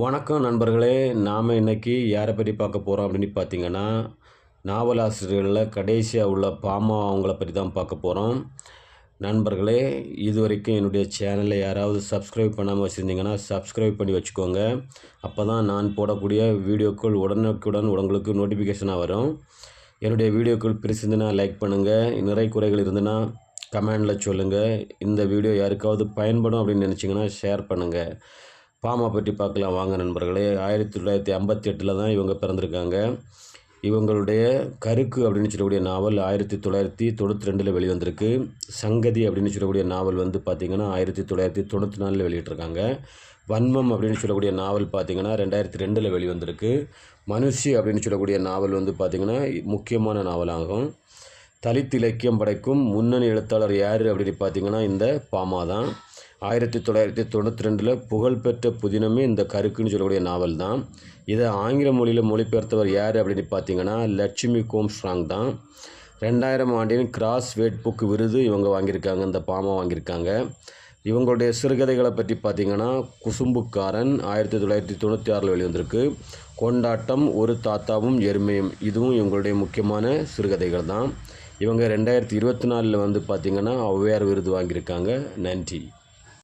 வணக்கம் நண்பர்களே நாம் இன்றைக்கி யாரை பற்றி பார்க்க போகிறோம் அப்படின்னு பார்த்தீங்கன்னா நாவலாசிரியர்களில் கடைசியாக உள்ள பாமா அவங்கள பற்றி தான் பார்க்க போகிறோம் நண்பர்களே இது வரைக்கும் என்னுடைய சேனலை யாராவது சப்ஸ்கிரைப் பண்ணாமல் வச்சுருந்தீங்கன்னா சப்ஸ்கிரைப் பண்ணி வச்சுக்கோங்க. அப்போ தான் நான் போடக்கூடிய வீடியோக்கள் உடனுக்குடன் உங்களுக்கு நோட்டிஃபிகேஷனாக வரும். என்னுடைய வீடியோக்கள் பிரிச்சிருந்துன்னா லைக் பண்ணுங்கள் நிறை குறைகள் இருந்துன்னா கமெண்டில் சொல்லுங்கள் இந்த வீடியோ யாருக்காவது பயன்படும் அப்படின்னு நினச்சிங்கன்னா ஷேர் பண்ணுங்கள் பாமா பற்றி பார்க்கலாம். வாங்க நண்பர்களே ஆயிரத்தி தொள்ளாயிரத்தி ஐம்பத்தி எட்டில் தான் இவங்க பிறந்திருக்காங்க. இவங்களுடைய கருக்கு அப்படின்னு சொல்லக்கூடிய நாவல் ஆயிரத்தி தொள்ளாயிரத்தி தொண்ணூற்றி ரெண்டில் வெளிவந்திருக்கு. சங்கதி அப்படின்னு சொல்லக்கூடிய நாவல் வந்து பார்த்திங்கன்னா ஆயிரத்தி தொள்ளாயிரத்தி தொண்ணூற்றி நாலில் வெளியிட்டிருக்காங்க. வன்மம் அப்படின்னு சொல்லக்கூடிய நாவல் பார்த்திங்கன்னா ரெண்டாயிரத்தி ரெண்டில் வெளிவந்திருக்கு. மனுஷி அப்படின்னு சொல்லக்கூடிய நாவல் வந்து பார்த்திங்கன்னா முக்கியமான நாவலாகும். தலித் இலக்கியம் படைக்கும் முன்னணி எழுத்தாளர் யார் அப்படின்னு பார்த்தீங்கன்னா இந்த பாமா தான். ஆயிரத்தி தொள்ளாயிரத்தி தொண்ணூற்றி ரெண்டில் புகழ்பெற்ற புதினமே இந்த கருக்குன்னு சொல்லக்கூடிய நாவல் தான். இதை ஆங்கில மொழியில் மொழிபெயர்த்தவர் யார் அப்படின்னு பார்த்தீங்கன்னா லட்சுமி கோம்ஸ்ட்ராங் தான். ரெண்டாயிரம் ஆண்டின் கிராஸ் வேட் புக் விருது இவங்க வாங்கியிருக்காங்க இந்த பாமா வாங்கியிருக்காங்க. இவங்களுடைய சிறுகதைகளை பற்றி பார்த்தீங்கன்னா குசும்புக்காரன் ஆயிரத்தி தொள்ளாயிரத்தி தொண்ணூற்றி ஆறில் வெளிவந்திருக்கு. கொண்டாட்டம் ஒரு தாத்தாவும் எருமையும் இதுவும் இவங்களுடைய முக்கியமான சிறுகதைகள் தான். இவங்க ரெண்டாயிரத்தி இருபத்தி நாலில் வந்து பார்த்திங்கன்னா ஔவையார் விருது வாங்கியிருக்காங்க. நன்றி.